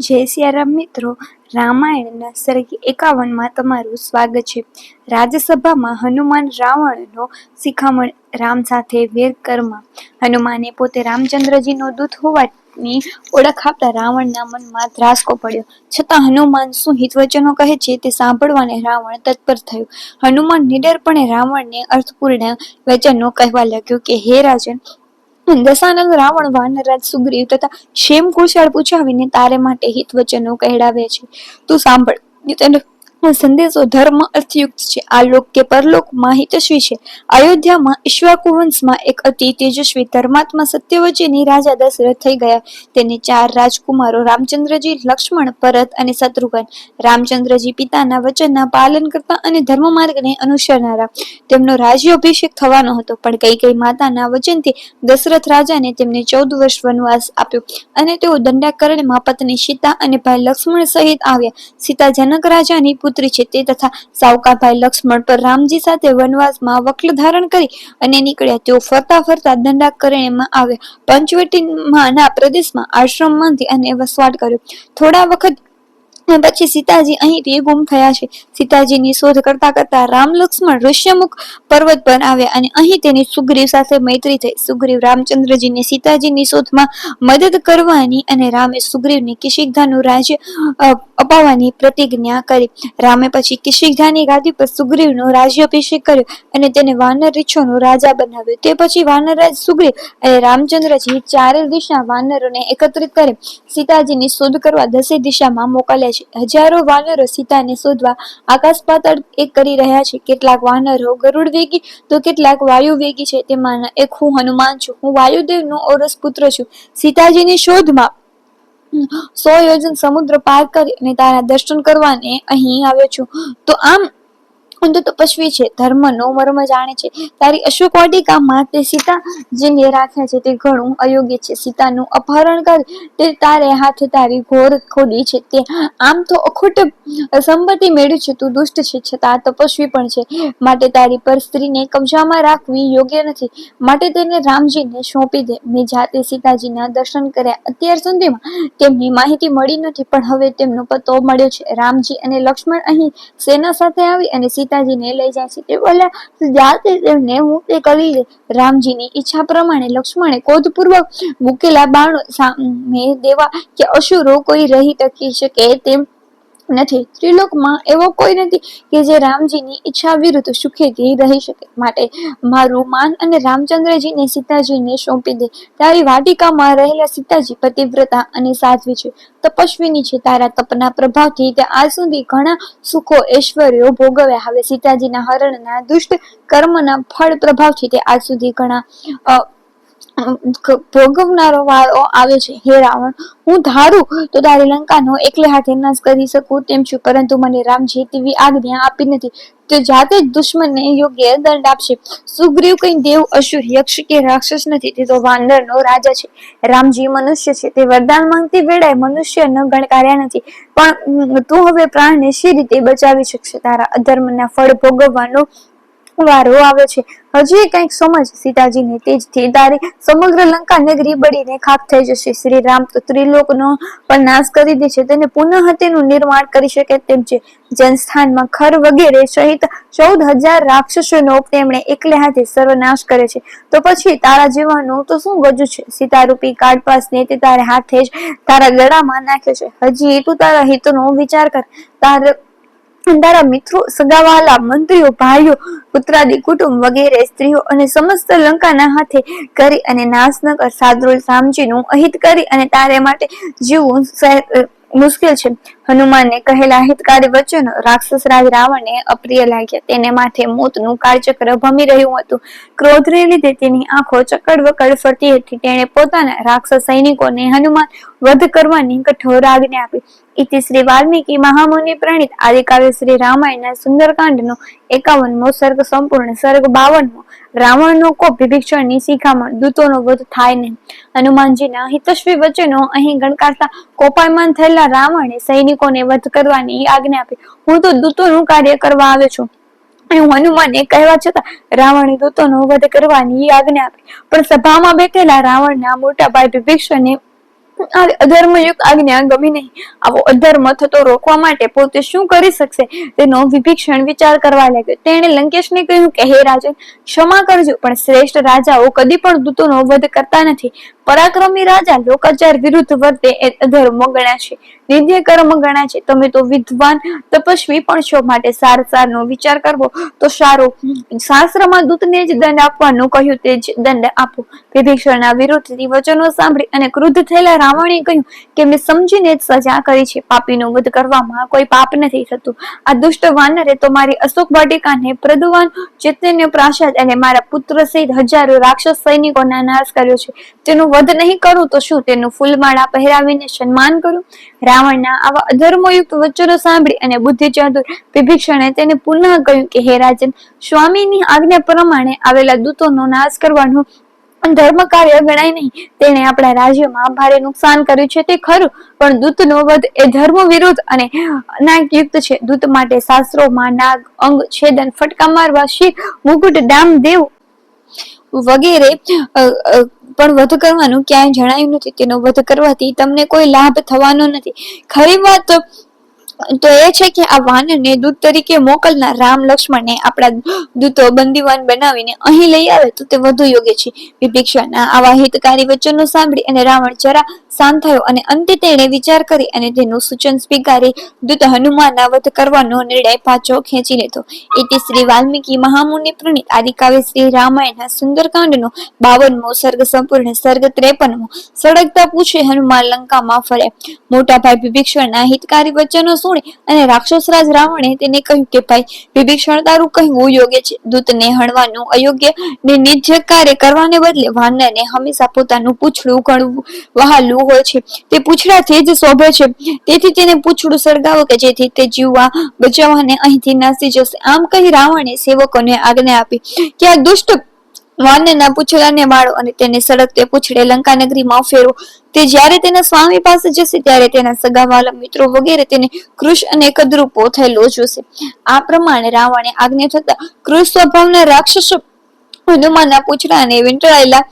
જય સિયારામ મિત્રો. રામાયણના સર્ગી એકાવનમાં તમારું સ્વાગત છે. રાજ્યસભામાં હનુમાન રાવણનો શિખામણ રામ સાથે વેર હનુમાને પોતે રામચંદ્રજીનો દૂત હોવાની ઓળખ આપતા રાવણના મનમાં ધ્રાસકો પડ્યો. છતાં હનુમાન શું હિતવચનો કહે છે તે સાંભળવાને રાવણ તત્પર થયો. હનુમાન નિડરપણે રાવણને અર્થપૂર્ણ વચનો કહેવા લાગ્યો કે, હે રાજન દશાનંદ રાવણ વાનરાજ સુગ્રીવ તથા ક્ષેમ કુશળ પૂછાવીને તારે માટે હિત વચનો કહેડાવે છે. તું સાંભળ તેનો સંદેશો ધર્મ અર્થયુક્ત છે. આ લોક કે પરલોકમાં હિતસ્વી છે. અયોધ્યામાં ઈશ્વાકુ એક અતિ તેજસ્વી ધર્માત્મા સત્યવચીની રાજા દશરથ થઈ ગયા. તેને ચાર રાજકુમારો રામચંદ્રજી, લક્ષ્મણ, ભરત અને શત્રુઘ્ન. રામચંદ્રજી પિતાના વચનના પાલન કરતા અને ધર્મ માર્ગને અનુસરનારા. તેમનો રાજ્યાભિષેક થવાનો હતો, પણ કઈ કઈ માતાના વચનથી દશરથ રાજાને તેમને ચૌદ વર્ષ વનવાસ આપ્યો અને તેઓ દંડાકરણમાં પત્ની સીતા અને ભાઈ લક્ષ્મણ સહિત આવ્યા. સીતા જનક રાજાની પુત્રી છે તે તથા સાવકાભાઈ લક્ષ્મણ પર રામજી સાથે વનવાસમાં વક્લ ધારણ કરી અને નીકળ્યા. તેઓ ફરતા ફરતા દંડાકરણ્યમાં આવ્યા પંચવટીમાં ના પ્રદેશમાં આશ્રમમાંથી અને વસવાટ કર્યો. થોડા વખત પછી સીતાજી અહીંથી ગુમ થયા છે. સીતાજીની શોધ કરતા કરતા રામ લક્ષ્મણ ઋષ્યમુખ પર્વત પર આવ્યા અને અહીં તેની સુગ્રીવ સાથે મૈત્રી થઈ. સુગ્રીવ રામચંદ્રજીને સીતાજીની શોધમાં મદદ કરવાની અને રામે સુગ્રીવને કિશિકધાનું રાજ્ય અપાવવાની પ્રતિજ્ઞા કરી. રામે પછી કિશિકધાની ગાદી પર સુગ્રીવનો રાજ્યાભિષેક કર્યો અને તેને વાનર રીછોનો રાજા બનાવ્યો. તે પછી વાનરરાજ સુગ્રીવ અને રામચંદ્રજી ચારે દિશા વાનરોને એકત્રિત કરી. સીતાજીની શોધ કરવા દસે દિશામાં મોકલ્યા છે. હજારો વાનરો સીતાને શોધવા આકાશ પાતળ એક કરી રહ્યા છે. કેટલાક વાનરો ગરુડ વેગી, તો કેટલાક વાયુ વેગી છે. તેમાંના એક હું હનુમાન છું. હું વાયુદેવનો ઓરસ પુત્ર છું. સીતાજીની શોધમાં સો યોજન સમુદ્ર પાર કરી અને તારા દર્શન કરવાને અહીં આવ્યો છું. તો આમ ઊંધો તપસ્વી છે ધર્મનો મર્મ જાણે છે. તારી અશોક વાટિકામાં સીતા સીતાજીને રાખ્યા છે તે ઘણું અયોગ્ય છે. સીતાનું અપહરણ કરી, તે તારે હાથે તારી ઘોર ખોડી છે. તે આમ તો અખૂટ સંપત્તિ મેળવી છે, તું દુષ્ટ છે, છતાં તપસ્વી પણ છે. માટે તારી પર સ્ત્રીને કબજામાં રાખવી યોગ્ય નથી. માટે તેને રામજીને સોંપી દે. મેં જાતે સીતાજીના દર્શન કર્યા અત્યાર સુધીમાં તેમની માહિતી મળી નથી, પણ હવે તેમનો પતો મળ્યો છે. રામજી અને લક્ષ્મણ અહીં સેના સાથે આવી અને સીતા સીતાજીને લઈ જાય છે. તે પહેલા જાતે તેમને મુક્તિ કરી રામજીની ઈચ્છા પ્રમાણે લક્ષ્મણે ક્રોધપૂર્વક મૂકેલા બાણો સામે દેવા કે અસુરો કોઈ રહી ટકી શકે તેમ નથી. ત્રિલોકમાં એવો કોઈ નથી કે જે રામજીની ઈચ્છા વિરુદ્ધ સુખેથી રહી શકે. માટે મારું માન અને રામચંદ્રજીને સીતાજીને સોંપી દે. તારી વાટિકામાં રહેલા સીતાજી પતિવ્રતા અને સાધ્વી છે. તપસ્વીની છે. તારા તપના પ્રભાવથી તે આજ સુધી ઘણા સુખો ઐશ્વર્યો ભોગવ્યા. હવે સીતાજીના હરણના દુષ્ટ કર્મના ફળ પ્રભાવથી તે આજ સુધી ઘણા ભોગવનારો વાળો આવે છે. હે રાવણ, હું ધારું તો તારી લંકાનો એકલે હાથે નાશ કરી શકું તેમ છું, પરંતુ મને રામજી તેવી આજ્ઞા આપી નથી. તે જાતે જ દુશ્મનને યોગ્ય દંડ આપશે. સુગ્રીવ કઈ દેવ, અસુર, યક્ષ કે રાક્ષસ નથી, તે તો વાનરનો રાજા છે. રામજી મનુષ્ય છે, તે વરદાન માંગતી વેળાએ મનુષ્ય ન ગણકાર્યા નથી. પણ તું હવે પ્રાણને શી રીતે બચાવી શકશે? તારા અધર્મના ફળ ભોગવવાનો વારો આવે છે. હજી કંઈક સમજ? સીતાજીને તેજથી તારી સમગ્ર લંકા નગરી બળીને ખાક થઈ જશે. શ્રી રામ તો ત્રિલોકનો પણ નાશ કરી દે તેને પુનઃ તેનું નિર્માણ કરી શકે તેમ છે. જનસ્થાનમાં ખર વગેરે સહિત ચૌદ હજાર રાક્ષસોનો તેમણે એકલે હાથે સર્વનાશ કરે છે. તો પછી તારા જીવનનું તો શું ગજુ છે? સીતારૂપી કાળપાસને તે તારે હાથે જ તારા ગળામાં નાખ્યો છે. હજી તું તારા હિતનો વિચાર કર. તારા તારા મિત્રો, સગાવાલા, મંત્રીઓ, ભાઈઓ, પુત્રાદી કુટુંબ વગેરે, સ્ત્રીઓ અને સમસ્ત લંકાના હાથે કરી અને નાશનગર સાદરુલ સામજીનું અહિત કરી અને તારે માટે જીવવું મુશ્કેલ છે. હનુમાનને કહેલા, હિતકારી વચનો રાક્ષસ રાજ રાવણને અપ્રિય લાગ્યા. તેને માથે મોતનું કાળચક્ર ભમી રહ્યું હતું. ક્રોધને લીધે તેની આંખો ચકડ વકડ ફરતી હતી. તેણે પોતાના રાક્ષસ સૈનિકોને હનુમાન વધ કરવાની કઠોર આજ્ઞા આપી. ઇતિ શ્રી વાલ્મીકી મહામુનિ પ્રણીત. આદિકાવ્ય શ્રી રામાયણના સુંદરકાંડનો એકાવનમો સર્ગ, સંપૂર્ણ સર્ગ બાવનમો. રાવણનો કોપ વિભીક્ષણની શિખામણ, દૂતોનો વધ થાય નહીં. હનુમાનજીના હિતસ્વી વચનો અહીં ગણકારતા, કોપાયમાન થયેલા રાવણે સૈનિકોને વધ કરવાની આજ્ઞા આપી. હું તો દૂતોનું કાર્ય કરવા આવ્યો છું. હું હનુમાને કહેવા છતાં રાવણે દૂતોનો વધ કરવાની આજ્ઞા આપી. પણ સભામાં બેઠેલા રાવણના મોટા ભાઈ વિભીક્ષણને આવી અધર્મયુક્ત આજ્ઞા ગમી નહીં. આવો અધર્મ થતો રોકવા માટે પોતે શું કરી શકશે? તેનો વિભીક્ષણ વિચાર કરવા લાગ્યો. તેણે લંકેશને કહ્યું કે, હે રાજન, ક્ષમા કરજો, પણ શ્રેષ્ઠ રાજાઓ કદી પણ દૂતોનો વધ કરતા નથી. પરાક્રમી રાજા લોકાચાર વિરુદ્ધ વર્તે એ અધર્મ ગણાશે નિંદ્ય કર્મ ગણાશે તમે તો વિદ્વાન, તપસ્વી પણ છો. માટે સાર સારનો વિચાર કરવો તો સારો. શાસ્ત્રમાં દૂતને જ દંડ આપવાનું કહ્યું. તે જ દંડ આપો. વિભીષણના વિરુદ્ધથી વચનો સાંભળી અને ક્રુદ્ધ થયેલા રાવણે કહ્યું કે મેં સમજીને જ સજા કરી છે. પાપીનો વધ કરવામાં કોઈ પાપ નથી થતું. આ દુષ્ટ વાનરે તો મારી અશોક વાટિકાને પ્રદુવાન, ચેતન્ય પ્રાસાદ અને મારા પુત્ર સહિત હજારો રાક્ષસ સૈનિકોના નાશ કર્યો છે. તેનું વધ નહીં કરું તો શું? તેનું ફૂલમાળા પહેરાવીને સન્માન કરું? રાવણના આવા અધર્મયુક્ત વચનો સાંભળી અને બુદ્ધિ ચતુર વિભીષણે તેને પુનઃ કહ્યું કે, હે રાજન, સ્વામીની આજ્ઞા પ્રમાણે આવેલા દૂતોનો નાશ કરવાનું ધર્મ કાર્ય ગણાય નહીં. તેણે આપણા રાજ્યમાં ભારે નુકસાન કર્યું છે તે ખરું, પણ દૂતનો વધ એ ધર્મ વિરુદ્ધ અને અનાગયુક્ત છે. દૂત માટે શાસ્ત્રોમાં નાગ, અંગ, છેદન, ફટકા મારવા શીખ, મુકુટ ડામ દેવ વગેરે પણ વધ કરવાનું ક્યાંય જણાયું નથી. તેનો વધ કરવાથી તમને કોઈ લાભ થવાનો નથી. ખરી વાત તો એ છે કે આ વાનને દૂત તરીકે મોકલનાર રામ લક્ષ્મણને આપણા દૂતો બંદીવાન બનાવીને અહીં લઈ આવે તો તે વધુ યોગ્ય છે. વિભીક્ષણના આવા હિતકારી વચનો સાંભળી અને રાવણ જરા શાંત થયો અને અંતે તેણે વિચાર કરી અને તેનું સૂચન સ્વીકારી દૂત હનુમાનના વધ કરવાનો નિર્ણય પાછો ખેંચી લીધો. એથી શ્રી વાલ્મીકી મહામુનિ પ્રણીત આદિકાવ્ય શ્રી રામાયણના સુંદરકાંડનો બાવનમો સર્ગ સંપૂર્ણ સર્ગ ત્રેપનમો સળગતા પૂછે હનુમાન લંકામાં ફર્યા મોટા ભાઈ વિભીક્ષણના હિતકારી વચનો સુણી અને રાક્ષસરાજ રાવણે તેને કહ્યું કે, ભાઈ વિભીષણ તારું કહેવું યોગ્ય છે. દૂતને હણવાનું અયોગ્ય ને નિજ્ય કાર્ય કરવાને બદલે વાનરને હંમેશા પોતાનું પૂછડું ઘણું વહાલું હોય છે. તે પૂછડાથી જ શોભે છે. તેથી તેને પૂછડું સળગાવો કે જેથી તે જીવવા બચાવવાને અહીંથી નાસી જશે. આમ કહી રાવણે સેવકોને આજ્ઞા આપી. કે આ દુષ્ટ વાનરના પૂછડાને માળો અને તેને સળગતે પૂછડે લંકા નગરીમાં ફેરવો તે જ્યારે તેના સ્વામી પાસે જશે, ત્યારે તેના સગાવાલા મિત્રો વગેરે તેને કૃષ અને કદરૂપો થયેલો જોશે. આ પ્રમાણે રાવણે આજ્ઞા થતા કૃષ સ્વભાવના રાક્ષસો હનુમાનના પૂંછડાને વીંટળાયેલા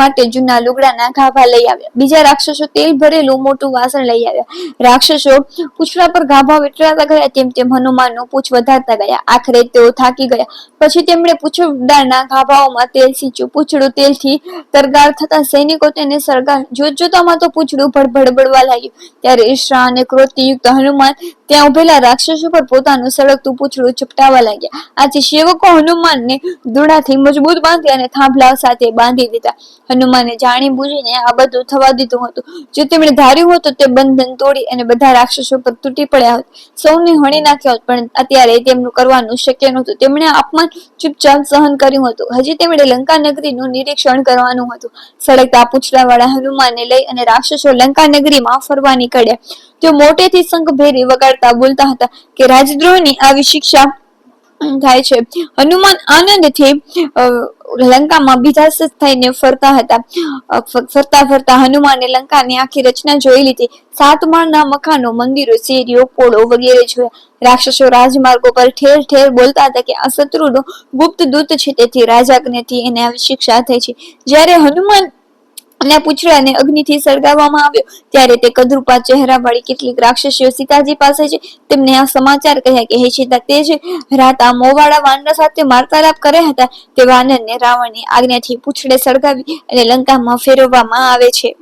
માટે જૂના લુગડાના ગાભા લઈ આવ્યા. બીજા રાક્ષસો તેલ ભરેલું મોટું વાસણ લઈ આવ્યા. રાક્ષસો પૂંછડા પર ગાભા વીંટળાતા ગયા, તેમ તેમ હનુમાનનું પૂછ વધારતા ગયા. આખરે તેઓ થાકી ગયા. પછી તેમણે પૂંછડાના ગાભાઓમાં તેલ સીંચ્યું. પૂંછડું તેલથી તરગાર થતા સૈનિકો તેને સરગાર જોત જોતામાં તો પૂંછડું ભડભડ બળવા લાગ્યું. ત્યારે ઈર્ષા અને ક્રોધયુક્ત હનુમાન ત્યાં ઉભેલા રાક્ષસો પર પોતાનું સળગતું પૂંછડું ચપટાવા લાગ્યા. આથી સેવકો હનુમાનને દુડાથી મજબૂત બાંધી અને થાંભલા સાથે બાંધી દીધા. હનુમાને જાણી બુજીને આ બધું થવા દીધું હતું. જો તેમણે ધાર્યું હતું તે બંધન તોડી અને બધા રાક્ષસો પર તૂટી પડ્યા હોત. સૌને હણી નાખ્યા હોત, પણ અત્યારે તેમનું કરવાનું શક્ય નહોતું. તેમણે અપમાન ચૂપચાપ સહન કર્યું હતું. હજી તેમણે લંકા નગરીનું નિરીક્ષણ કરવાનું હતું. સળગતા પૂંછડાવાળા હનુમાનને લઈ અને રાક્ષસો લંકા નગરીમાં ફરવા નીકળ્યા. તેઓ મોટેથી શંખ ભેરી વગાડતા બોલતા હતા કે, રાજદ્રોહની આવી શિક્ષા થાય છે. હનુમાન આનંદથી લંકામાં બીજાસ્ત થઈને ફરતા હતા. ફરતા ફરતા હનુમાને લંકાની આખી રચના જોઈ લીધી. સાત માળના મકાનો મંદિરો, શેરીઓ, પોળો વગેરે જોયા. રાક્ષસો રાજમાર્ગો પર ઠેર ઠેર બોલતા હતા કે આ શત્રુનો ગુપ્ત દૂત છે, તેથી રાજાજ્ઞાથી એને આવી શિક્ષા થઈ છે. જ્યારે હનુમાન અને પૂછડાને અગ્નિથી સળગાવવામાં આવ્યો. ત્યારે તે કદરૂપા ચહેરાવાળી કેટલીક રાક્ષસીઓ સીતાજી પાસે છે. તેમને આ સમાચાર કહ્યા કે, હે સીતા, તે જ રાતા મોવાળા વાનર સાથે વાર્તાલાપ કર્યા હતા. તે વાનરને રાવણની આજ્ઞાથી પૂછડે સળગાવી અને લંકામાં ફેરવવામાં આવે છે.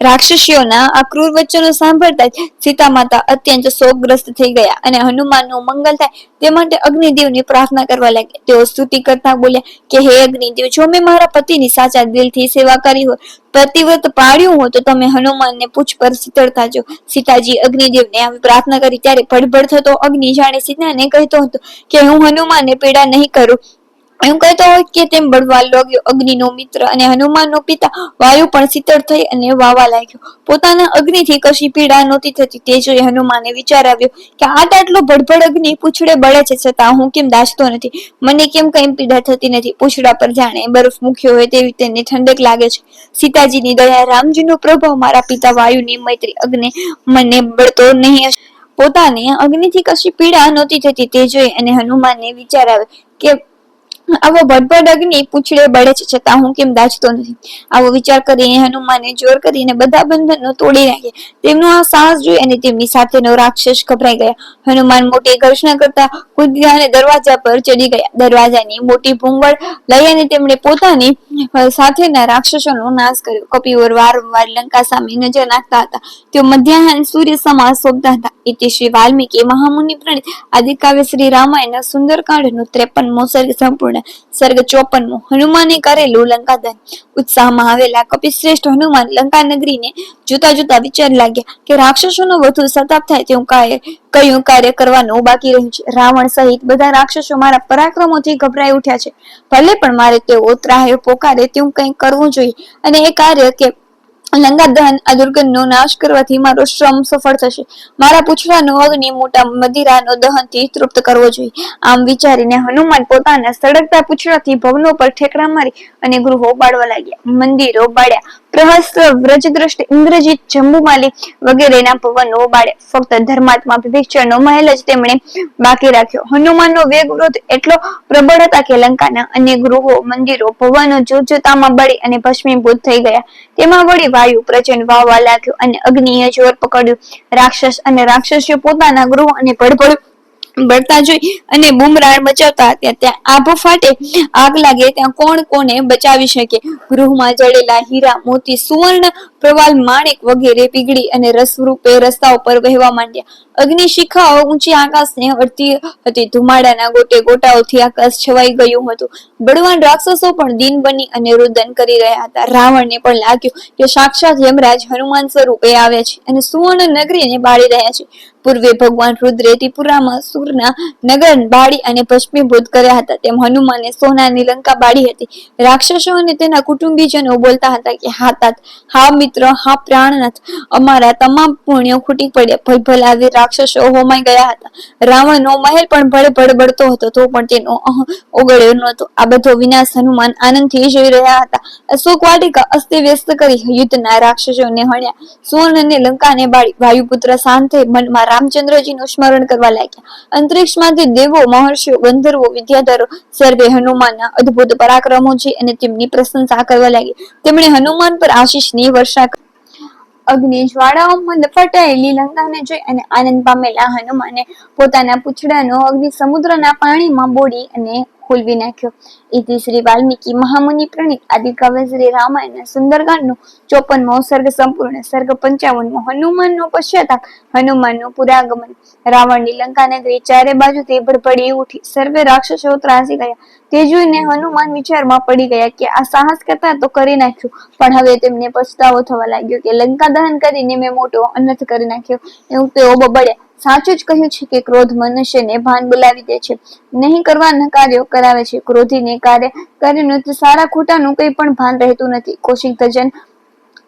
રાક્ષસીઓના આ વચનો સાંભળતા જ સીતા માતા અત્યંત શોકગ્રસ્ત થઈ ગયા અને હનુમાનનું મંગલ થાય તે માટે અગ્નિદેવની પ્રાર્થના કરવા લાગ્યા. તેઓ સ્તુતિ કરતા બોલ્યા કે, હે અગ્નિદેવ, જો મેં મારા પતિની સાચા દિલથી સેવા કરી હોય પ્રતિવ્રત પાડ્યું હોય, તો તમે હનુમાનને પૂછ પર શીતળતા જો સીતાજી અગ્નિદેવને આવી પ્રાર્થના કરી. ત્યારે ભડભડ થતો અગ્નિ જાણે સીતાને કહેતો હતો કે, હું હનુમાનને પીડા નહીં કરું એમ કહેતો હોય કે તેમ બળવા લાગ્યો અગ્નિનો મિત્ર અને હનુમાનનો પિતા. વાયુ પણ શીતળ થઈ અને વાવા લાગ્યો. પોતાના અગ્નિથી કશી પીડા નહોતી થતી. તે જોઈ હનુમાને વિચાર આવ્યો કે આટ આટલો ભડભડ અગ્નિ પૂછડે બળે છે છતાં હું કેમ દાસતો નથી? મને કેમ કઈ પીડા થતી નથી? પૂછડા પર જાણે બરફ મૂક્યો હોય તેવી તેને ઠંડક લાગે છે. સીતાજીની દયા, રામજીનો પ્રભાવ મારા પિતા વાયુની મૈત્રી અગ્નિ મને બળતો નહીં પોતાને અગ્નિથી કશી પીડા નહોતી થતી. તે જોઈ અને હનુમાનને વિચાર આવ્યો કે આવો ભડભડ અગ્નિ પૂંછડે બળે છે છતાં હું કેમ દાજતો નથી. આવો વિચાર કરીને હનુમાને જોર કરીને બધા બંધનો તોડી નાખ્યા તેમનો આ સાહસ જોઈ અને તેમની સાથેનો રાક્ષસ ગભરાઈ ગયા. હનુમાન મોટી ઘર્ષણા કરતા કૂદ્યા અને દરવાજા પર ચડી ગયા. દરવાજાની મોટી ભૂંગળ લઈ અને તેમણે પોતાની સાથેના રાક્ષસોનો નાશ કર્યો. કપિવર વારંવાર લંકા સામે નજર નાખતા હતા. તેઓ મધ્યાહન સૂર્ય સમા શોભતા હતા. ઇતિ શ્રી વાલ્મીકી, મહામુનિ પ્રણિત, આદિકાવ્ય શ્રી રામાયણ સુંદરકાંડનું ત્રેપનમો સર્ગ સંપૂર્ણ સર્ગ ચોપનમો હનુમાને કરેલું લંકાદહન ઉત્સાહમાં આવેલા કપિશ્રેષ્ઠ હનુમાન લંકા નગરીને જોતા જોતા વિચાર લાગ્યા કે રાક્ષસોનો વધુ સતાપ થાય તેવું કાર્ય કયું કાર્ય કરવાનું બાકી રહ્યું છે? રાવણ સહિત બધા રાક્ષસો મારા પરાક્રમોથી ગભરાઈ ઉઠ્યા છે. ભલે પણ મારે તેઓ ત્રાહે પોકારે તેવું કંઈ કરવું જોઈએ. અને એ કાર્ય કે લંગા દહન આ દુર્ગંધનો નાશ કરવાથી મારો શ્રમ સફળ થશે. મારા પૂછડાનો અગ્નિ મોટા મદિરાનો દહનથી તૃપ્ત કરવો જોઈએ. આમ વિચારીને હનુમાન પોતાના સળગતા પૂછડાથી ભવનો પર ઠેકડા મારી અને ગૃહો બાળવા લાગ્યા. મંદિરો બાળ્યા. પ્રહસ્ત વ્રજદ્રષ્ટ ઇન્દ્રજીત જંબુમાલી વગેરેના ભવનો બાળ્યા ફક્ત ધર્માત્મા વિભીષણનો મહેલ જ તેમણે બાકી રાખ્યો. હનુમાનનો વેગ એટલો પ્રબળ હતા કે લંકાના અન્ય ગૃહો, મંદિરો, ભવનો જોતજોતામાં બળી અને ભસ્મીભૂત થઈ ગયા. તેમાં વળી વાયુ, પ્રચંડ વાવવા લાગ્યો અને અગ્નિએ જોર પકડ્યું. રાક્ષસ અને રાક્ષસીઓ પોતાના ગૃહ અને ભડભડ બળતા જોઈ અને બુમરાળ મચાવતા હતા. ત્યાં આભ ફાટે, આગ લાગે, ત્યાં કોણ કોને બચાવી શકે? ગૃહમાં જડેલા હીરા, મોતી, સુવર્ણ પ્રવાલ માણેક વગેરે પીગળી અને રસરૂપે રસ્તા ઉપર વહેવા માંડ્યા. અગ્નિ શિખાઓ ઊંચી આકાશને અડતી હતી. ધુમાડાના ગોટે ગોટાઓથી આકાશ છવાઈ ગયું હતું. બળવાન રાક્ષસો પણ દિન બની અને રુદન કરી રહ્યા હતા. રાવણને પણ લાગ્યું કે સાક્ષાત યમરાજ હનુમાન સ્વરૂપે આવે છે અને સુવર્ણ નગરીને બાળી રહ્યા છે. પૂર્વે ભગવાન રુદ્રે ત્રિપુરામાં સુરના નગર બાળી અને ભસ્મીભૂત કર્યા હતા. તેમ હનુમાને સોનાની લંકા બાળી હતી. રાક્ષસો અને તેના કુટુંબીજનો બોલતા હતા કે હાથ હા મિત્ર હા પ્રાણનાથ અમારા તમામ પુણ્યો ખૂટી પડ્યા. ભલભલાવી રાક્ષસો હોમાઈ ગયા હતા. રાવણનો મહેલ પણ ભળે ભળ હતો, તો પણ તેનો ઓગળ્યો નહોતો. આ બધો વિનાશ હનુમાન આનંદથી જોઈ રહ્યા હતા. અશોક વાટિકા અસ્તવ્યસ્ત કરી યુદ્ધના રાક્ષસોને હણ્યા. સુવર્ણ અને લંકાને બાળી વાયુપુત્ર શાંતે મનમાં રામચંદ્રજીનું સ્મરણ કરવા લાગ્યા. અંતરિક્ષમાંથી દેવો, મહર્ષિઓ, ગંધર્વો, વિદ્યાધરો, સર્વે હનુમાનના અદ્ભુત પરાક્રમો છે અને તેમની પ્રશંસા કરવા લાગી. તેમણે હનુમાન પર આશીષની વર્ષા. અગ્નિ જ્વાળાઓમાં લપટાયેલી લંકાને જોઈ અને આનંદ પામેલા હનુમાને પોતાના પૂંછડાનો અગ્નિ સમુદ્રના પાણીમાં બોડી અને ખોલવી નાખ્યો. ઇતિ શ્રી વાલ્મીકી, મહામુનિ પ્રણીત આદિ કવિ શ્રી રામાયણ, સુંદરકાંડનું ચોપનમો સર્ગ સંપૂર્ણ, સર્ગ પંચાવનમો હનુમાનનો પશ્ચાતાપ, હનુમાનનું પુરાગમન. રાવણની લંકા નગરી ચારે બાજુથી ભડભડી ઉઠી, સર્વે રાક્ષસો ત્રાસી ગયા. તે જોઈને હનુમાન વિચારમાં પડી ગયા કે આ સાહસ કરતા તો કરી નાખ્યું, પણ હવે તેમને પછતાવો થવા લાગ્યો કે લંકા દહન કરીને મેં મોટો અનર્થ કરી નાખ્યો. એવું તેઓ બબડ્યા. સાચું જ કહ્યું છે કે ક્રોધ મનુષ્યને ભાન બોલાવી દે છે. નહીં કરવાના કાર્યો કરાવે છે. ક્રોધીને કાર્ય કરીને સારા ખોટાનું કંઈ પણ ભાન રહેતું નથી. કોશિક તજન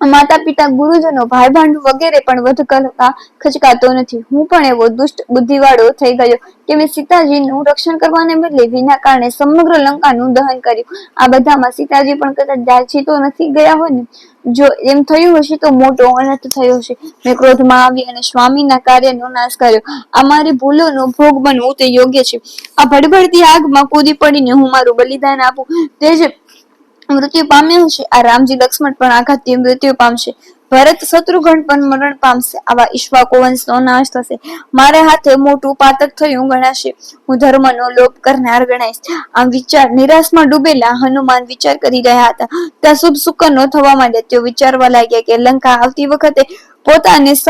માતા પિતા ગુરુજનો ભાઈ ભાંડ વગેરે પણ વધ કરતા ખચકાતો નથી. હું પણ એવો દુષ્ટ બુદ્ધિવાળો થઈ ગયો કે મેં સીતાજીનું રક્ષણ કરવાને બદલે વિના કારણે સમગ્ર લંકાનું દહન કર્યું. આ બધામાં સીતાજી પણ કદાચ દાજી તો નથી ગયા હોય ને જો એમ થયું હશે તો મોટો અનર્થ થયો હશે. મેં ક્રોધમાં આવી અને સ્વામીના કાર્યનો નાશ કર્યો. આ મારી ભૂલોનો ભોગ બનવું તે યોગ્ય છે. આ ભડભડતી આગમાં કૂદી પડીને હું મારું બલિદાન આપું. તે જ મૃત્યુ પામ્યો છે. આ રામજી લક્ષ્મણ પણ આઘાતથી મૃત્યુ પામશે. ભરત શત્રુઘ્ન પણ મરણ પામશે. આવા ઈશ્વાકો વંશનો નાશ થશે. મારા હાથે મોટું પાતક થયું ગણાશે. હું ધર્મનો લોપ કરનાર ગણાઈશ. આમ વિચાર નિરાશમાં ડૂબેલા હનુમાન વિચાર કરી રહ્યા હતા. ત્યાં શુભ સુકનો થવા માંડ્યા. તેઓ વિચારવા લાગ્યા કે લંકા આવતી વખતે પોતાને સહ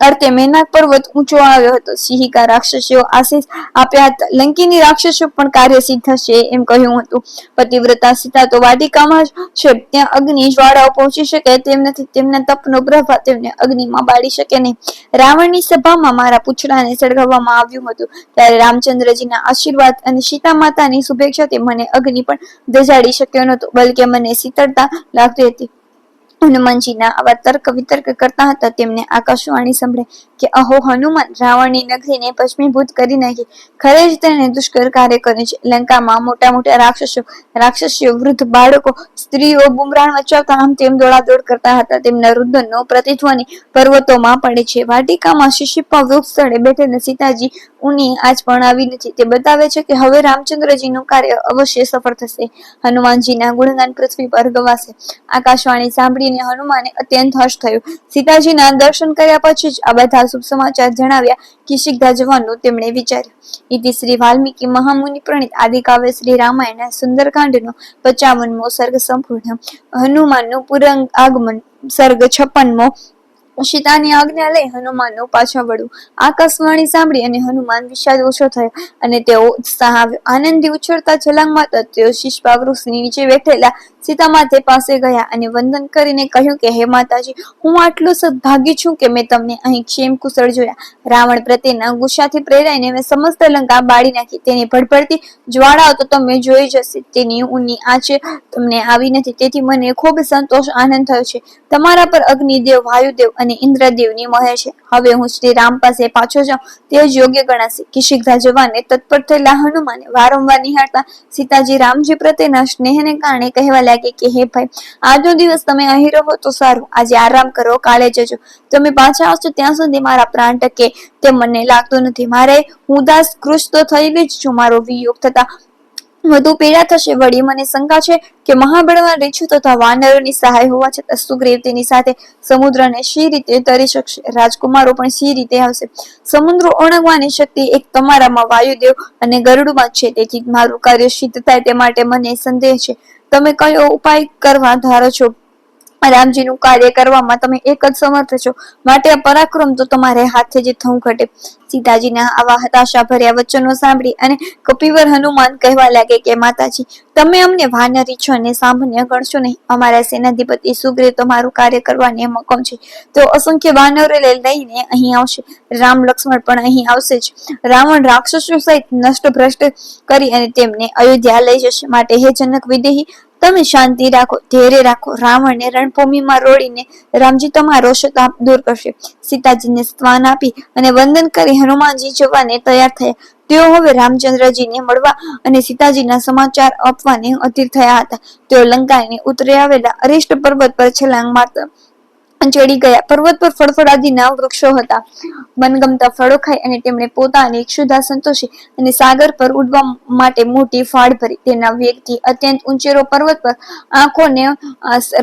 અર્થે પર્વત ઊંચો આવ્યો હતો. સિંહિકા રાક્ષસીઓ આશીષ આપ્યા હતા. લંકીની રાક્ષસો પણ કાર્ય થશે એમ કહ્યું હતું. પતિવ્રતા સીતા તો વાટિકામાં છે. ત્યાં અગ્નિ જ્વાળાઓ પહોંચી શકે તેમ નથી. તેમના તપનો પ્રભાવ તેમને અગ્નિમાં બાળી શકે નહીં. રાવણની સભામાં મારા પૂછડાને સળગાવવામાં આવ્યું હતું. ત્યારે રામચંદ્રજીના આશીર્વાદ અને સીતા માતાની શુભેચ્છાથી મને અગ્નિ પણ દજાડી શક્યો નહોતો, બલકે મને શીતળતા લાગતી હતી. હનુમાનજીના આવા તર્ક વિતર્ક કરતા હતા, તેમને આકાશવાણી સાંભળે કે, અહો, હનુમાન, રાવણની નગરીને ભસ્મીભૂત કરી નાખી. ખરે જ તેને દુષ્કર કાર્ય કર્યું છે. લંકામાં મોટા મોટા રાક્ષસો, રાક્ષસીઓ, વૃદ્ધ બાળકો, સ્ત્રીઓ બુમરાણ મચાવતા આમ તેમ દોડાદોડ કરતા હતા. તેમના રુદનનો પ્રતિધ્વનિ પર્વતોમાં પડે છે. વાટિકામાં શિશિપા વૃક્ષ સ્થળે બેઠેલા સીતાજી ઉની આજ પણ આવી નથી. તે બતાવે છે કે, હવે રામચંદ્રજીનું કાર્ય અવશ્ય સફળ થશે. હનુમાનજીના ગુણગાન પૃથ્વી પર ગવાશે. આકાશવાણી સાંભળીને હનુમાને અત્યંત હર્ષ થયું. સીતાજીના દર્શન કર્યા પછી જ આ બધા શુભ સમાચાર જણાવ્યા કે શીઘ્ર જવાનું તેમણે વિચાર્યું. ઇતિ શ્રી વાલ્મીકી મહામુનિ પ્રણીત આદિકાવ્ય શ્રી રામાયણ સુંદરકાંડનો પચાવનમો સર્ગ સંપૂર્ણ. હનુમાનનું પુરંગ આગમન સર્ગ છપ્પનમો. સીતાની આજ્ઞા લઈ હનુમાનનું પાછા વળવું. આકાશવાણી સાંભળી અને હનુમાન વિષાદ ઓછો થયો અને તેઓ ઉત્સાહ આવ્યો. આનંદી ઉછળતા છલાંગમાં તેઓ શિષ્પા વૃક્ષની નીચે બેઠેલા સીતા માતે પાસે ગયા અને વંદન કરીને કહ્યું કે, હે માતાજી, હું આટલો સદભાગી છું કે મેં તમને અહીં ક્ષેમ કુશળ જોયા. રાવણ પ્રત્યેના ગુસ્સાથી પ્રેરાઈને મેં સમસ્ત લંકા બાળી નાખી. તેની ભડભડતી જ્વાળાઓ તો તમે જોઈ જશે તેની ઊની આંચે તમને આવી નથી. તેથી મને ખૂબ સંતોષ આનંદ થયો છે. તમારા પર અગ્નિદેવ, વાયુદેવ અને ઇન્દ્રદેવની મહે છે. હવે હું શ્રી રામ પાસે પાછો જાઉં. તે જ યોગ્ય ગણાશે. કે શીઘ્ર જવાને તત્પર થયેલા હનુમાને વારંવાર નિહાળતા સીતાજી રામજી પ્રત્યેના સ્નેહને કારણે કહેવા લાગે કે, હે ભાઈ, આજનો દિવસ તમે અહીં રહો તો સારું. આજે આરામ કરો, કાલે જજો. તમે પાછા આવશો ત્યાં સુધી મારા પ્રાણ ટકે. તે મને લાગતું નથી. મારે હું દાસ કૃષ તો થયેલી જ છું. મારો વિયોગ થતા વધુ પીડા થશે. વળી મને શંકા છે કે મહાબળવાન રીછુ તથા વાનરોની સહાય હોવા છતાં સુગ્રીવ તેની સાથે સમુદ્રને શી રીતે તરી શકશે? રાજકુમારો પણ શી રીતે આવશે? સમુદ્ર ઓળંગવાની શક્તિ એક તમારામાં વાયુદેવ અને ગરુડમાં છે. તેથી મારું કાર્ય સિદ્ધ થાય તે માટે મને સંદેહ છે. તમે કયો ઉપાય કરવા ધારો છો? રામજીનું કાર્ય કરવામાં તમે એક જ સમર્થ છો. માટે આ પરાક્રમ તો તમારે હાથે જ થવું ઘટે. સીતાજીના આવા હતાશા ભર્યા વચનો સાંભળી અને કપિવર હનુમાન કહેવા લાગે કે, માતાજી, તમે અમને વાનરી છો અને સામાન્ય ગણશો નહીં. અમારા સેનાધિપતિ સુગ્રીવ તમારું કાર્ય કરવાની મકમ છે. તેઓ અસંખ્ય વાનરો લઈને અહીં આવશે. રામ લક્ષ્મણ પણ અહીં આવશે જ. રાવણ રાક્ષસો સહિત નષ્ટ ભ્રષ્ટ કરી અને તેમને અયોધ્યા લઈ જશે. માટે હે જનક વિદેહી તમે શાંતિ રાખો, ધૈર્ય રાખો. રાવણને રણભૂમિમાં રોડીને રામજી તમારો શતાપ દૂર કરશે. સીતાજીને સ્વાન આપી અને વંદન કરી હનુમાનજી જવાને તૈયાર થયા. તેઓ હવે રામચંદ્રજીને મળવા અને સીતાજીના સમાચાર આપવાને અધીર થયા હતા. તેઓ લંકાને ઉતરી આવેલા અરિષ્ટ પર્વત પર છલાંગ મારતા ચડી ગયા. પર્વત પર ફળફળાદીના વૃક્ષો હતા. મનગમતા ફળો ખાઈ અને તેમણે પોતાની ક્ષુધા સંતોષી અને સાગર પર ઉડવા માટે મોટી ફાળ ભરી. તેના વ્યક્તિ અત્યંત ઊંચેરો પર્વત પર આંખોને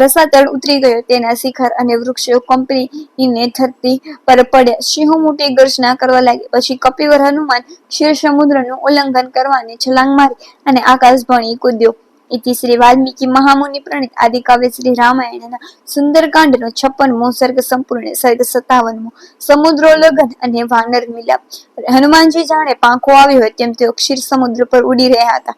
રસાતળ ઉતરી ગયો. તેના શિખર અને વૃક્ષો કંપનીને ધરતી પર પડ્યા. સિંહો મોટી ગર્જના કરવા લાગી. પછી કપિવર હનુમાન ક્ષીર સમુદ્રનું ઉલ્લંઘન કરવાની છલાંગ મારી અને આકાશ ભણી કૂદ્યો. ઇતિ શ્રી વાલ્મીકી મહામુનિ પ્રણિત આદિકાવ્ય શ્રી રામાયણના સુંદરકાંડનો છપ્પનમો સર્ગ સંપૂર્ણ સર્ગ સત્તાવનમો. સમુદ્રોલ્લંઘન અને વાનર મિલાપ. હનુમાનજી જાણે પાંખો આવ્યો હોય તેમ તેઓ ક્ષીર સમુદ્ર પર ઉડી રહ્યા હતા.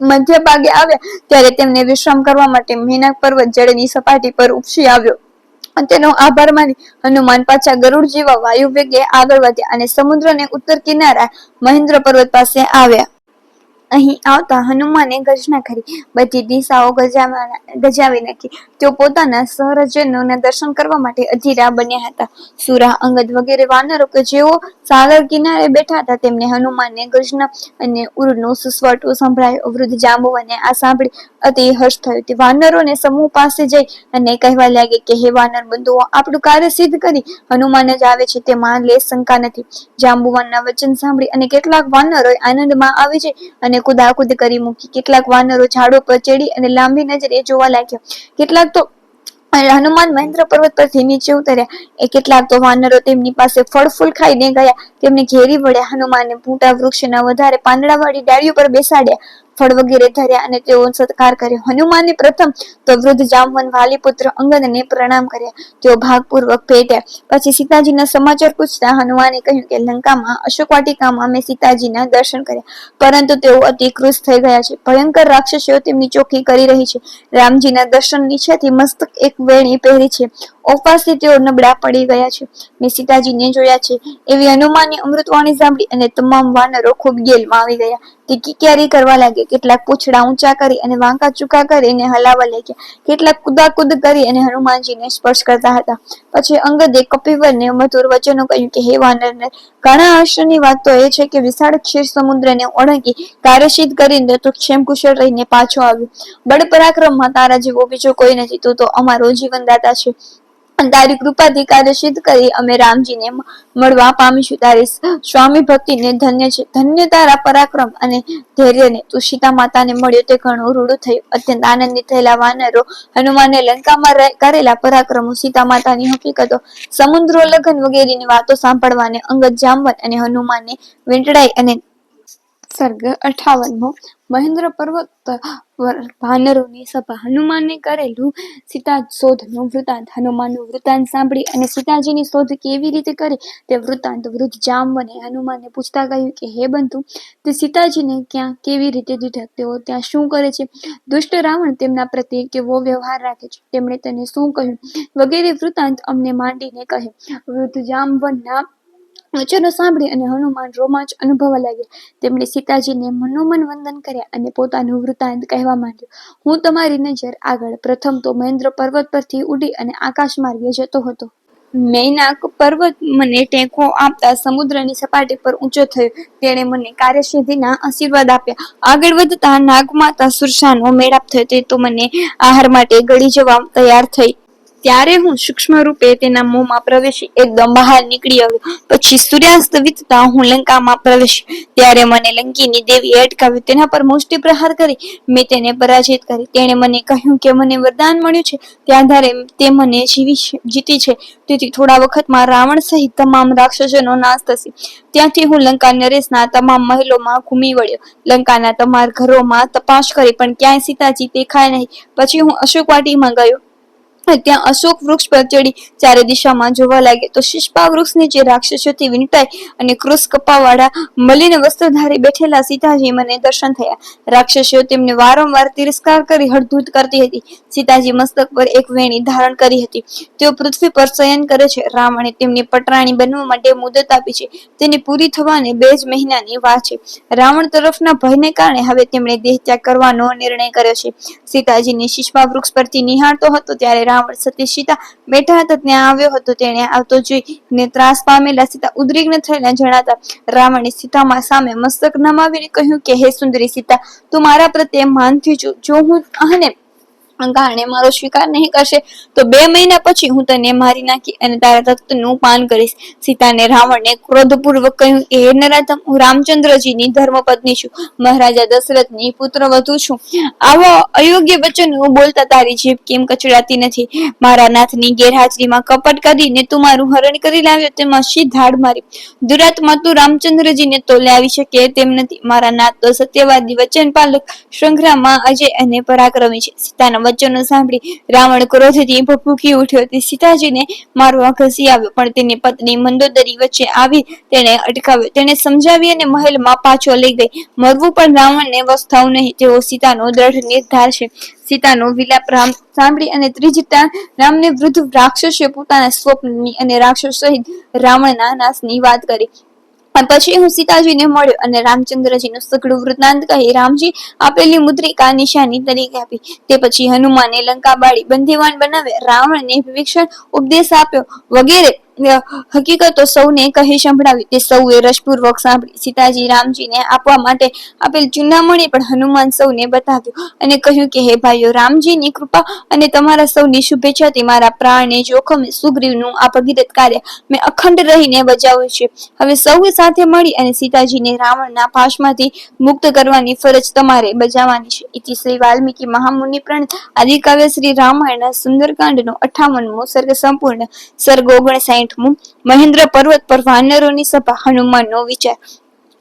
મધ્ય ભાગે આવ્યા ત્યારે તેમને વિશ્રામ કરવા માટે મેનાક પર્વત જળની સપાટી પર ઉપસી આવ્યો. તેનો આભાર માની હનુમાન પાછા ગરુડ જેવા વાયુ વેગે આગળ વધ્યા અને સમુદ્રને ઉત્તર કિનારા મહેન્દ્ર પર્વત પાસે આવ્યા. અહીં આવતા હનુમાને ગર્જના કરી. બધી દિશાઓ ગજાવી નાખી. તેઓ પોતાના સહરજનોના દર્શન કરવા માટે અધીરા બન્યા હતા. સુરા, અંગદ વગેરે વાનરો કે જેઓ સાગર કિનારે બેઠા હતા, તેમને હનુમાનને ગર્જના અને ઉરનો સુસવટો સંભળાયો. વૃદ્ધ જાંબુવાને આ સાંભળી અતિ હર્ષ થયો. તે વાનરોને સમૂહ પાસે જઈ અને કહેવા લાગે કે, હે વાનર બંધુઓ, આપણું કાર્ય સિદ્ધ કરી. હનુમાન જ આવે છે તેમાં લે, શંકા નથી. જાંબુવાનના વચન સાંભળી અને કેટલાક વાનરોએ આનંદમાં આવી જઈ અને કુદાકુદ કરી મૂકી. કેટલાક વાનરો ઝાડો પર ચડી અને લાંબી નજરે જોવા લાગ્યા. કેટલાક તો હનુમાન મહેન્દ્ર પર્વત પરથી નીચે ઉતર્યા. એ કેટલાક તો વાનરો તેમની પાસે ફળ ફૂલ ખાઈને ગયા. તેમને ઘેરી વળ્યા. હનુમાને મોટા વૃક્ષના વધારે પાંદડાવાળી ડાળીઓ પર બેસાડ્યા. ફળ વગેરે ધર્યા અને તેઓ સત્કાર કર્યો. હનુમાનને પ્રથમ તો વૃદ્ધ જામવન વાલી પુત્ર અંગદને પ્રણામ કર્યા. તેઓ ભાગપૂર્વક ભેટ્યા. પછી સીતાજીના સમાચાર પૂછતા હનુમાને કહ્યું કે, લંકામાં અશોક વાટિકામાં સીતાજીના દર્શન કર્યા. પરંતુ તેઓ અતિ ક્રુશ થઈ ગયા છે. ભયંકર રાક્ષસીઓ તેમની ચોકી કરી રહી છે. રામજીના દર્શન નીચેથી મસ્તક એક વેણી પહેરી છે. ઉપવાસથી તેઓ નબળા પડી ગયા છે. મેં સીતાજીને જોયા છે. એવી હનુમાનની અમૃતવાણી સાંભળી અને તમામ વાનરો ખૂબ ગેલમાં આવી ગયા. તે કિક્યારી કરવા લાગે કેટલાક પૂછડા ઊંચા કરી અને વાંકા ચૂકા કરીને હલાવા લાગ્યા કેટલાક કુદાકુદ કરી અને હનુમાનજીને સ્પર્શ કરતા હતા. પછી અંગદે કપિવરને મધુર વચનો કહ્યું કે, હે વાનરને, ઘણા હર્ષની વાત તો એ છે કે વિશાળ ક્ષીર સમુદ્રને ઓળંગી કાર્યસિદ્ધ કરીને તો ક્ષેમ કુશળ રહીને પાછો આવ્યો. બળ પરાક્રમમાં તારા જેવો બીજો કોઈ નથી. તું તો અમારો જીવનદાતા છે. તારી કૃપાથી સિદ્ધ કરી અમે રામજીને મળવા પામીશું. તારી સ્વામી ભક્તિને ધન્ય છે. ધન્ય તારા પરાક્રમ અને ધૈર્યને તું સીતા માતાને મળ્યો તે ઘણું રૂડું થયું. અત્યંત આનંદિત થયેલા વાનરો હનુમાને લંકામાં કરેલા પરાક્રમો સીતા માતાની હકીકતો, સમુદ્રો લગ્ન વગેરેની વાતો સાંભળવાને અંગત જામવન અને હનુમાનને વેંટળાઈ અને સર્ગ અઠાવનમો મહેન્દ્ર પર્વત વાનરોની સભા. હનુમાને કરેલું સીતા શોધનું વૃતાંત. હનુમાનનું વૃતાંત સાંભળી અને સીતાજીની શોધ કેવી રીતે કરી? તે વૃતાંત વૃદ્ધ જામવને હનુમાનને પૂછતા કહ્યું કે, હે બંધુ, તે સીતાજીને ક્યાં, કેવી રીતે દીધા? તેઓ ત્યાં શું કરે છે? દુષ્ટ રાવણ તેમના પ્રત્યે કેવો વ્યવહાર રાખે છે? તેમણે તેને શું કહ્યું? વગેરે વૃતાંત અમને માંડીને કહે. વૃદ્ધ જામવનના વચનો સાંભળી અને હનુમાન રોમાંચ અનુભવવા લાગ્યા. તેમણે સીતાજીને મનોમન વંદન કર્યા અને પોતાનું વૃત્તાંત કહેવા માંડ્યું. હું તમારી નજર આગળ પ્રથમ તો મહેન્દ્ર પર્વત પરથી ઉડી અને આકાશ માર્ગે જતો હતો. મૈનાક પર્વત મને ટેકો આપતા સમુદ્રની સપાટી પર ઊંચો થયો. તેણે મને કાર્યસિદ્ધિના આશીર્વાદ આપ્યા. આગળ વધતા નાગમાતા સુરસાનો મેળાપ થયો. તે તો મને આહાર માટે ગળી જવા તૈયાર થઈ ત્યારે હું સૂક્ષ્મ રૂપે તેના મોંમાં પ્રવેશી એકદમ બહાર નીકળી આવ્યો. પછી સૂર્યાસ્ત વીતતા હું લંકામાં પ્રવેશી. ત્યારે મને લંકીની દેવીએ અટકાવી તેના પર મુષ્ટિ પ્રહાર કરી. મેં તેને પરાજિત કરી. તેણે મને કહ્યું કે મને વરદાન મળ્યું છે. તે આધારે તે મને જીવી જીતી છે. તેથી થોડા વખતમાં રાવણ સહિત તમામ રાક્ષસોનો નાશ થશે. ત્યાંથી હું લંકા નરેશના તમામ મહેલોમાં ઘૂમી વળ્યો. લંકાના તમામ ઘરોમાં તપાસ કરી, પણ ક્યાંય સીતાજી દેખાય નહીં. પછી હું અશોકવાટીમાં ગયો. ત્યાં અશોક વૃક્ષ પર ચડી ચારે દિશામાં જોવા લાગ્યા તો શિષ્પા વૃક્ષ નીચે રાક્ષસોથી વીંટાઈ અને ક્રુશ કપાવાળા મલિન વસ્ત્રધારી બેઠેલા સીતાજી મને દર્શન થયા. રાક્ષસીઓ તેમને વારંવાર તિરસ્કાર કરી હળધૂત કરતી હતી. સીતાજી મસ્તક પર એક વેણી ધારણ કરી હતી. તેઓ પૃથ્વી પર શયન કરે છે. રાવણે તેમની પટરાણી બનવા માટે મુદત આપી છે. તેની પૂરી થવાને બે જ મહિનાની વાર છે. રાવણ તરફના ભયને કારણે હવે તેમણે દેહ ત્યાગ કરવાનો નિર્ણય કર્યો છે. સીતાજીને શિષ્પા વૃક્ષ પરથી નિહાળતો હતો ત્યારે રાવણ સતી સીતા બેઠા હતા, ત્યાં આવ્યો હતો, તેણે આવતો જોઈ ને ત્રાસ પામેલા સીતા ઉદ્રિગ્ન થયેલા જણાતા, રાવણે સીતામાં સામે મસ્તક નમાવીને કહ્યું કે, હે સુંદરી સીતા, તું મારા પ્રત્યે માનથી જો જો હું અને કારણે મારો સ્વીકાર નહીં કરશે, તો બે મહિના પછી હું તને મારી નાખી અને તારા રક્તનું પાન કરીશ. સીતાને રાવણને ક્રોધપૂર્વક કહ્યું કે હે નરાધમ, હું રામચંદ્રજીની ધર્મપત્ની છું. મહારાજા દશરથની પુત્ર વધુ છું. આવો અયોગ્ય વચનો બોલતા તારી જીભ કેમ કચડાતી નથી? મારા નાથની ગેરહાજરીમાં કપટ કરીને તું મારું હરણ કરી લાવ્યો, તેમાં શી ધાડ મારી? દુરાત્મા તું રામચંદ્રજીને તો લાવી શકે તેમ નથી. મારા નાથ તો સત્યવાદી વચન પાલક શૃંખલામાં અજય અને પરાક્રમી છે. સીતાના વચનો સાંભળી રાવણ ક્રોધથી ભભૂકી ઉઠ્યો. તે સીતાજીને મારવા ઘસી આવ્યો, પણ તેની પત્ની મંદોદરી વચ્ચે આવી તેણે અટકાવ્યો. તેને સમજાવી અને મહેલમાં પાછો લઈ ગઈ. મરવું પણ રાવણને વશ થવું નહીં. તેવો સીતાનો દ્રઢ નિર્ધાર છે. સીતાનો વિલાપ રામ સાંભળી અને ત્રીજી રામને વૃદ્ધ રાક્ષસે પોતાના સ્વપ્નની અને રાક્ષસ સહિત રાવણના નાશની વાત કરી. અને પછી હું સીતાજીને મળ્યો અને રામચંદ્રજીનું સઘળું વૃત્તાંત કહી રામજી આપેલી મુદ્રિકા નિશાની તરીકે આપી. તે પછી હનુમાને લંકા બાળી બંધીવાન બનાવે, રાવણને વિભીષણ ઉપદેશ આપ્યો વગેરે હકીકતો સૌને કહી સંભળાવી તે સૌએ રસપૂર્વક સાંભળી. સીતાજી રામજીને આપવા માટે આપેલ ચુનામણી પણ હનુમાન સૌને બતાવ્યું અને કહ્યું કે, હે ભાઈઓ, રામજીની કૃપા અને તમારા સૌની શુભેચ્છાથી મારા પ્રાણને જોખમે સુગ્રીવનું આ ભગીરથ કાર્ય મેં અખંડ રહીને બજાવ્યું છે. હવે સૌએ સાથે મળી અને સીતાજીને રાવણના પાશમાંથી મુક્ત કરવાની ફરજ તમારે બજાવવાની છે. ઇતિ શ્રી વાલ્મીકી મહામુનિ પ્રણિત આદિકાવ્ય શ્રી રામાયણના સુંદરકાંડનો અઠાવનમો સર્ગ સંપૂર્ણ. સર્ગ મહેન્દ્ર પર્વત પર વાનરોની સભા હનુમાનનો વિચાર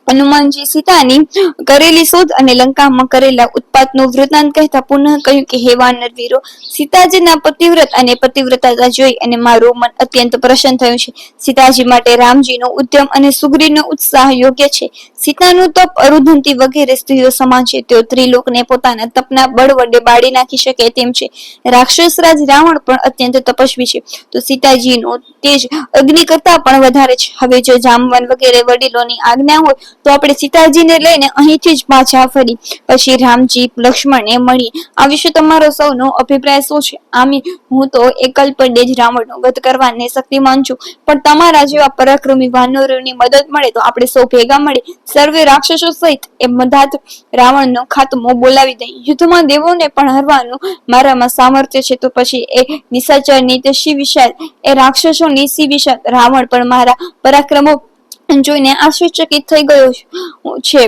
હનુમાનજી સીતાની કરેલી શોધ અને લંકામાં કરેલા ઉત્પાતનું વૃતાંત કહેતા પુનઃ કહ્યું કે, હે વાનર વીરો, સીતાજીના પતિવ્રત અને પતિવ્રતા જોઈ અને મારું મન અત્યંત પ્રસન્ન થયું છે. સીતાજી માટે રામજીનો ઉદ્યમ અને સુગ્રીનો ઉત્સાહ યોગ્ય છે. સીતાનું તપ અરુધંતી વગેરે સ્ત્રીઓ સમાન છે. તેઓ ત્રિલોકને પોતાના તપના બળ વડે બાળી નાખી શકે તેમ છે. રાક્ષસ રાજ રાવણ પણ અત્યંત તપસ્વી છે. તો સીતાજીનો તેજ અગ્નિ કરતા પણ વધારે છે. હવે જો જામવન વગેરે વડીલોની આજ્ઞા હોય તો આપણે સીતાજીને લઈને અહીંથી જ પાછા ફરી. પછી રામજી, લક્ષ્મણને મળી. આ વિશે તમારો સૌનો અભિપ્રાય શું છે? આમી હું તો એકલ પડે જ રાવણનો વધ કરવાને શક્તિમાન છું. પણ તમારા જેવા પરાક્રમી વાનરોની મદદ મળે તો આપણે સૌ ભેગા મળે સર્વે રાક્ષસો સહિત એ મધાત રાવણનો ખાતમો બોલાવી દઈ. યુદ્ધમાં દેવોને પણ હરવાનું મારામાં સામર્થ્ય છે. તો પછી એ નિશાચરની તે શિવ એ રાક્ષસોની શિવ વિશાલ રાવણ પણ મારા પરાક્રમો જોઈને આશ્ચર્યચકિત થઈ ગયો છે.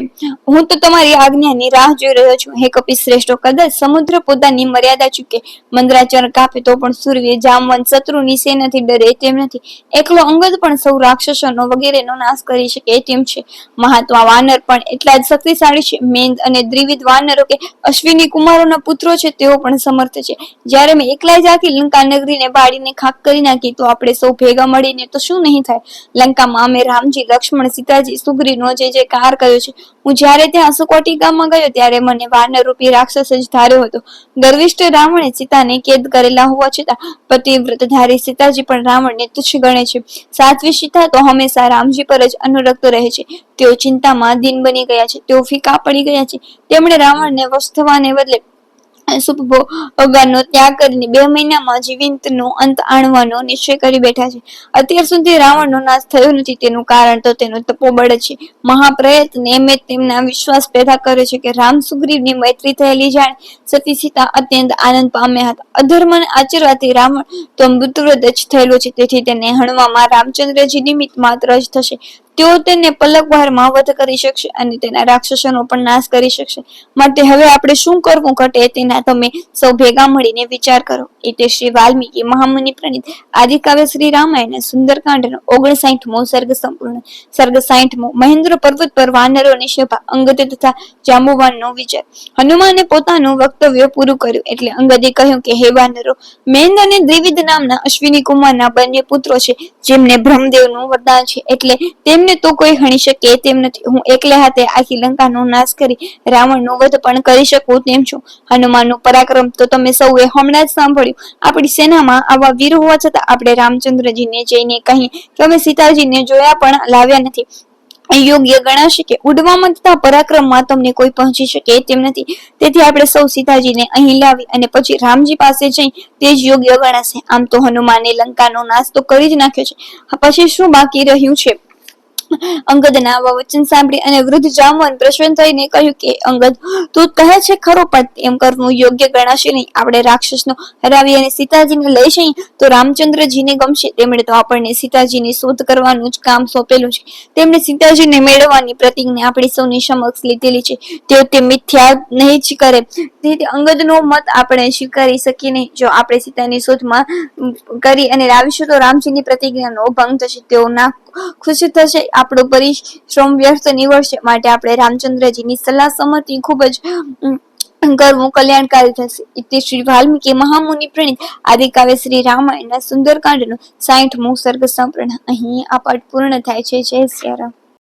હું તો તમારી આજ્ઞાની રાહ જોઈ રહ્યો છું. હે કપિ શ્રેષ્ઠ, કદાચ સમુદ્ર પોતાની મર્યાદા ચૂકે. મંદરાચર કાપે તો પણ સૂર્ય જામવંત શત્રુની સેનાથી ડરે તેમ નથી. એકલો અંગદ પણ સૌ રાક્ષસોનો વગેરેનો નાશ કરી શકે તેમ છે. મહાત્મા વાનર પણ એટલા જ શક્તિશાળી છે. મેંદ અને દ્વિવિધ વાનરો કે અશ્વિની કુમારોના પુત્રો છે તેઓ પણ સમર્થ છે. જ્યારે મેં એકલા જ આખી લંકા નગરીને બાળીને ખાક કરી નાખી, તો આપણે સૌ ભેગા મળીને તો શું નહીં થાય? લંકામાં અમે રામજી લક્ષ્મણ સીતાજી સુગ્રીનો જે જે કાર કર્યો છે, હું જ્યારે ત્યાં સુકોટી ગયો ત્યારે મને વાનર રૂપી રાક્ષસ જ ધાર્યો હતો. ગર્વિષ્ઠ રાવણે સીતાને કેદ કરેલા હોવા છતાં પતિવ્રત ધારી સીતાજી પણ રાવણને તુચ્છ ગણે છે. સાત્વી સીતા તો હંમેશા રામજી પર જ અનુરક્ત રહે છે. તેઓ ચિંતામાં દિન બની ગયા છે, તેઓ ફીકા પડી ગયા છે. તેમણે રાવણને વસ્તવાને બદલે સુપભોગનો ત્યાગ કરીને બે મહિનામાં જીવંતનો અંત આણવાનો નિશ્ચય કરી બેઠા છે. અત્યાર સુધી રાવણનો નાશ થયો નથી તેનું કારણ તો તેનો તપોબળ છે. મહાપ્રયત્ન એમે તેમના વિશ્વાસ પેદા કર્યો છે કે રામ સુગ્રીવની મૈત્રી થયેલી જાણે સતી સીતા અત્યંત આનંદ પામ્યા હતા. અધર્મને આચરવાથી રાવણ તો મૃત્યુવ્રત જ થયેલો છે. તેથી તેને હણવામાં રામચંદ્રજી નિમિત્ત માત્ર જ થશે. તેઓ તેને પલકવારમાં વધ કરી શકશે અને તેના રાક્ષસોનો પણ નાશ કરી શકશે. માટે હવે આપણે શું કરવું ઘટે તેના તમે સૌ ભેગા મળીને વિચાર કરો. એટલે શ્રી વાલ્મીકી મહામુનિ પ્રણીત આદિકાવ્ય શ્રી રામાયણ સુંદરકાંડનો ઓગણસાઠમો સર્ગ સંપૂર્ણ સર્ગ સાઠમો મહેન્દ્ર પર્વત પર વાનરોની શોભા અંગદ તથા જાંબુવાનનો વિચાર હનુમાને પોતાનું વક્તવ્ય પૂરું કર્યું એટલે અંગદે કહ્યું કે, હે વાનરો, મહેન્દ્ર અને દ્વિવિધ નામના અશ્વિની કુમારના બંને પુત્રો છે જેમને બ્રહ્મદેવનું વરદાન છે એટલે તેમને તો કોઈ હણી શકે તેમ નથી. હું એકલે હાથે આખી લંકાનો નાશ કરી રાવણનો વધ પણ કરી શકું તેમ છું. હનુમાનનું પરાક્રમ તો તમે સૌએ હમણાં જ સાંભળ્યું. આપણી સેનામાં આવા વીર હોવા છતાં આપણે રામચંદ્રજીને જઈને કહી કે અમે સીતાજીને જોયા પણ લાવ્યા નથી. યોગ્ય ગણાશે કે ઉડવામાં તથા પરાક્રમમાં તમને કોઈ પહોંચી શકે તેમ નથી. તેથી આપણે સૌ સીતાજીને અહીં લાવી અને પછી રામજી પાસે જઈ તે જ યોગ્ય ગણાશે. આમ તો હનુમાને લંકાનો નાશ તો કરી જ નાખ્યો છે. પછી શું બાકી રહ્યું છે? અંગદના આવા વચન સાંભળી અને વૃદ્ધ જામવન પ્રસન્ન થઈને કહ્યું કે, અંગદ, તું કહે છે ખરો, પણ એમ કરવું યોગ્ય ગણાશે નહીં. આપણે રાક્ષસનો હરાવી અને સીતાજીને લઈ જઈએ તો રામચંદ્રજીને ગમશે. તેમણે તો આપણને સીતાજીની શોધ કરવાનું જ કામ સોંપેલું છે. તેમણે સીતાજીને મેળવવાની પ્રતિજ્ઞા આપણી સૌની સમક્ષ લીધેલી છે. તેઓ તે મિથ્યા નહીં જ કરે. તેથી અંગદનો મત આપણે સ્વીકારી શકીએ નહીં. જો આપણે સીતાની શોધમાં કરી અને લાવીશું તો રામજીની પ્રતિજ્ઞાનો ભંગ થશે. તેઓ ના ખુશ થશે. આપણો પરિશ્રમ વ્યર્થ નીવડશે. માટે આપણે રામચંદ્રજીની સલાહ સંમતિ ખૂબ જ કરવું કલ્યાણકારી થશે. એટલે શ્રી વાલ્મીકી મહામુનિ પ્રણીત. આદિકાવ્ય શ્રી રામાયણના સુંદરકાંડનો સાઠમું સર્ગ સંપ્રણ. અહીં આ પાઠ પૂર્ણ થાય છે. જય સિયારામ.